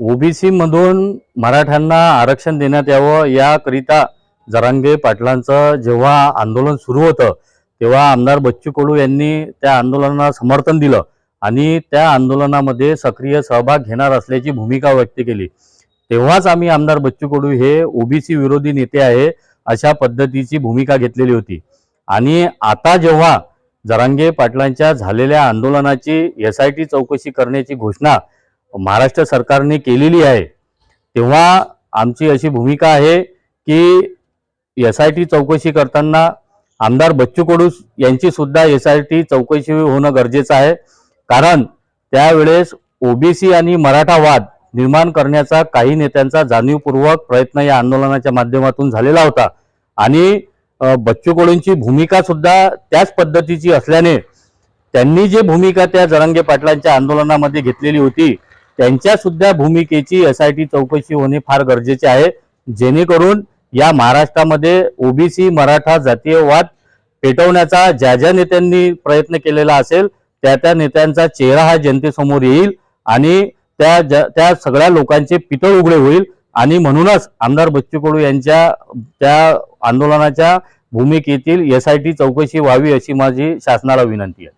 OBC मधून मराठ्यांना आरक्षण देण्यात यावं याकरिता जरांगे पाटलांचं जेव्हा आंदोलन सुरू होतं तेव्हा आमदार बच्चू कडू यांनी त्या आंदोलनाला समर्थन दिलं आणि त्या आंदोलनामध्ये सक्रिय सहभाग घेणार असल्याची भूमिका व्यक्त केली. तेव्हाच आम्ही आमदार बच्चू कडू हे ओबीसी विरोधी नेते आहे अशा पद्धतीची भूमिका घेतलेली होती. आणि आता जेव्हा जरांगे पाटलांच्या झालेल्या आंदोलनाची एस आय टी चौकशी करण्याची घोषणा महाराष्ट्र सरकारने केलेली आहे तेव्हा आमची अशी भूमिका आहे की एस आय टी चौकशी करताना आमदार बच्चू कडू यांची सुद्धा एस आय टी चौकशी होणं गरजेचं आहे. कारण त्यावेळेस ओबीसी आणि मराठा वाद निर्माण करण्याचा काही नेत्यांचा जाणीवपूर्वक प्रयत्न या आंदोलनाच्या माध्यमातून झालेला होता. आणि बच्चू कडूंची भूमिका सुद्धा त्याच पद्धतीची असल्याने त्यांनी जे भूमिका त्या जरांगे पाटलांच्या आंदोलनामध्ये घेतलेली होती त्यांच्या सुद्धा भूमिकेची एस आय टी चौकशी होणे फार गरजेचे आहे. जेणेकरून या महाराष्ट्रामध्ये ओबीसी मराठा जातीयवाद पेटवण्याचा ज्या ज्या नेत्यांनी प्रयत्न केलेला असेल त्या त्या नेत्यांचा चेहरा हा जनतेसमोर येईल आणि त्या ज्या- त्या सगळ्या लोकांचे पितळ उघडे होईल. आणि म्हणूनच आमदार बच्चू कडू यांच्या त्या आंदोलनाच्या भूमिकेतील एस आय टी चौकशी व्हावी अशी माझी शासनाला विनंती आहे.